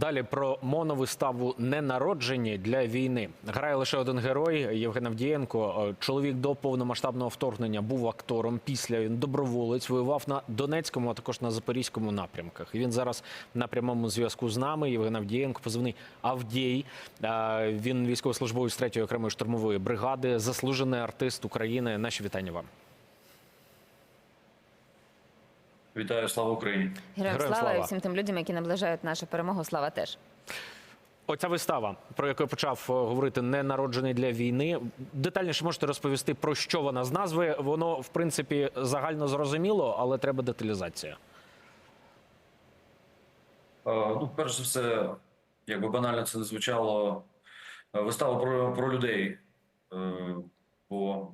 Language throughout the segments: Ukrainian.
Далі про моновиставу ненароджені для війни. Грає лише один герой Євген Авдієнко. Е, Чоловік до повномасштабного вторгнення був актором. Після він доброволець воював на Донецькому, а також на Запорізькому напрямках. І Він зараз на прямому зв'язку з нами. Євген Авдієнко, позивний Авдій. Е, Він військовослужбовець 3-ї окремої штурмової бригади, заслужений артист України. Наші вітання вам. Вітаю, слава Україні! Героям Героям слава, слава. і всім тим людям, які наближають нашу перемогу. Слава теж. Оця вистава, про яку я почав е, говорити, не народжений для війни. Детальніше можете розповісти про що вона з назви. Воно в принципі загально зрозуміло, але треба деталізація. Е, Ну, перш за все, як би банально це не звучало, е, вистава про, про людей. Е, Бо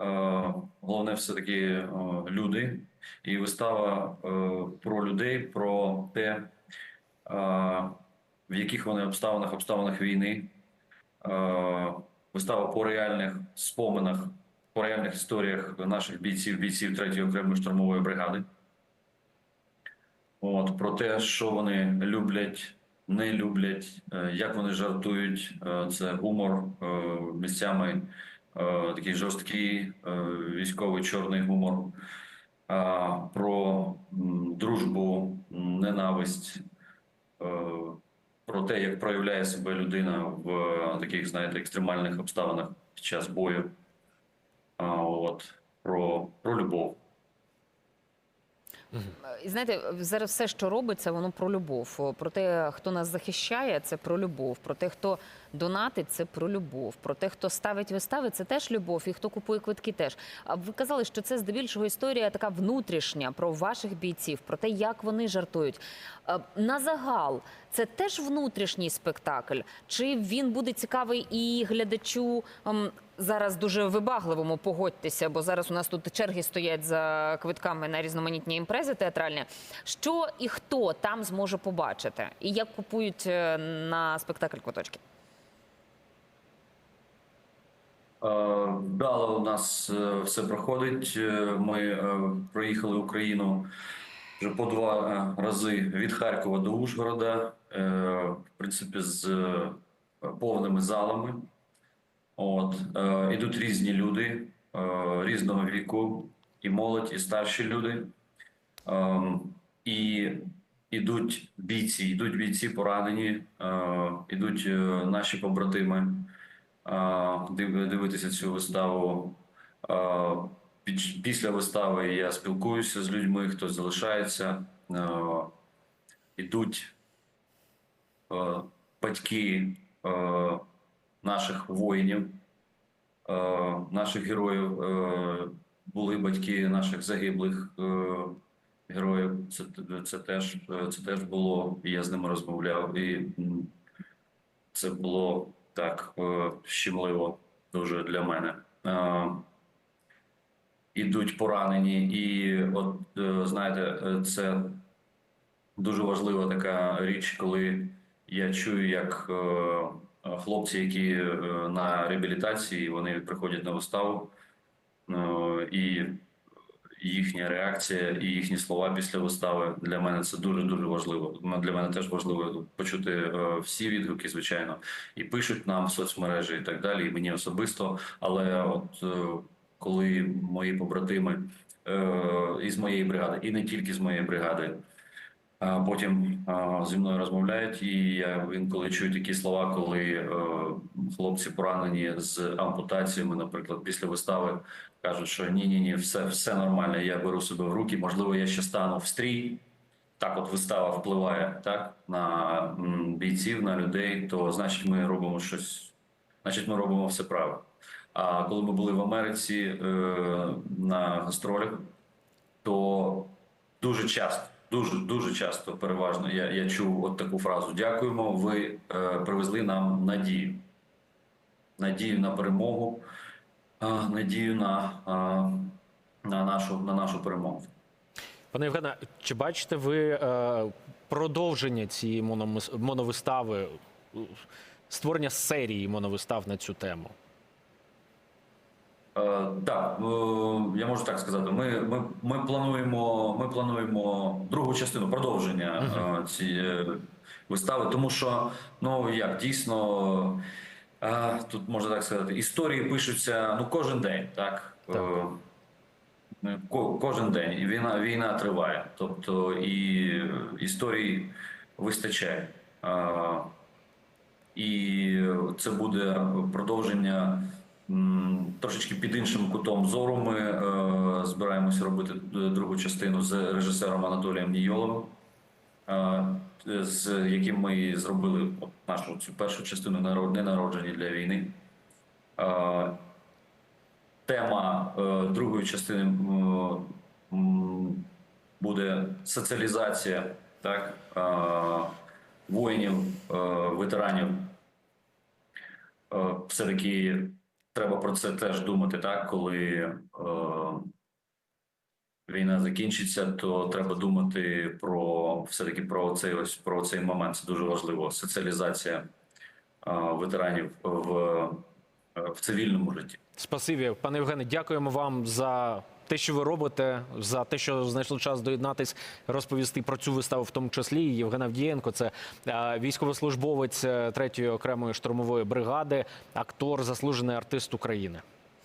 е, головне все-таки е, люди. І вистава е, про людей, про те, е, в яких вони обставинах, обставинах війни. Е, Вистава по реальних споминах, по реальних історіях наших бійців, бійців 3-ї окремої штурмової бригади. От про те, що вони люблять, не люблять, як вони жартують. Це гумор місцями, такий жорсткий військовий чорний гумор. Про дружбу, ненависть, е, про те, як проявляє себе людина в е, таких, знаєте, екстремальних обставинах під час бою. От про, про любов. І знаєте, зараз все, що робиться, воно про любов. Про те, хто нас захищає, це про любов. Про те, хто донатить, це про любов. Про те, хто ставить вистави, це теж любов. І хто купує квитки, теж. А ви казали, що це здебільшого історія така внутрішня про ваших бійців, про те, як вони жартують. На загал це теж внутрішній спектакль. Чи він буде цікавий і глядачу? Зараз дуже вибагливому погодьтеся, бо зараз у нас тут черги стоять за квитками на різноманітні імпрези театральні. Що і хто там зможе побачити, і як купують е, на спектакль квиточки? Е, Вдало у нас е, все проходить. Ми проїхали Україну вже по два рази від Харкова до Ужгорода, в принципі, з повними залами. От е, ідуть різні люди е, різного віку, і молодь, і старші люди. Ем, І ідуть бійці, йдуть бійці поранені, е, ідуть е, наші побратими дивитися цю виставу. Після вистави я спілкуюся з людьми, хто залишається. Ідуть батьки наших воїнів, наших героїв. Були батьки наших загиблих е, героїв. Це, це, теж, це теж було, і я з ними розмовляв. І це було так е, щемливо дуже для мене. Е, Ідуть поранені, і от е, знаєте, е, це дуже важлива така річ, коли я чую, як е, хлопці, які е, на реабілітації, вони приходять на виставу, е, і їхня реакція і їхні слова після вистави для мене це дуже дуже важливо. Для мене теж важливо почути е, всі відгуки, звичайно, і пишуть нам в соцмережі і так далі, і мені особисто. Але от е, коли мої побратими е, із моєї бригади, і не тільки з моєї бригади. Потім зі мною розмовляють, і я інколи чую такі слова, коли е, хлопці поранені з ампутаціями, наприклад, після вистави кажуть, що ні, ні, ні, все, все нормально. Я беру себе в руки. Можливо, я ще стану в стрій. Так, от вистава впливає так на бійців, на людей. То значить, ми робимо щось, значить, ми робимо все правильно. А коли ми були в Америці е, на гастролях, то дуже часто, дуже дуже часто, переважно, я, я чув от таку фразу: Дякуємо, ви е, привезли нам надію. Надію на перемогу, е, надію на, е, на, нашу, на нашу перемогу. Пане Євгене, чи бачите ви е, продовження цієї моновистави, створення серії моновистав на цю тему? Е, Так, е, я можу так сказати. Ми, ми, ми плануємо, ми плануємо другу частину продовження е, цієї вистави, тому що ну як дійсно тут можна так сказати, історії пишуться ну кожен день, так. Так. Кожен день і війна, війна триває, тобто і історій вистачає. І це буде продовження трошечки під іншим кутом зору. Ми е, збираємося робити другу частину з режисером Анатолієм Нійоловим, е, з яким ми зробили нашу цю першу частину «Народ- ненароджені для війни. Е, Тема е, другої частини м, буде соціалізація так, е, воїнів, е, ветеранів. Е, Все-таки треба про це теж думати, так, коли е, війна закінчиться, то треба думати про все-таки про цей ось про цей момент. Це дуже важливо. Соціалізація е, ветеранів в, е, в цивільному житті. Спасибі, пане Євгене, дякуємо вам за те, що ви робите, за те, що знайшли час доєднатись, розповісти про цю виставу, в тому числі Євген Авдієнко. Це е, військовослужбовець е, 3-ї окремої штурмової бригади, актор, заслужений артист України.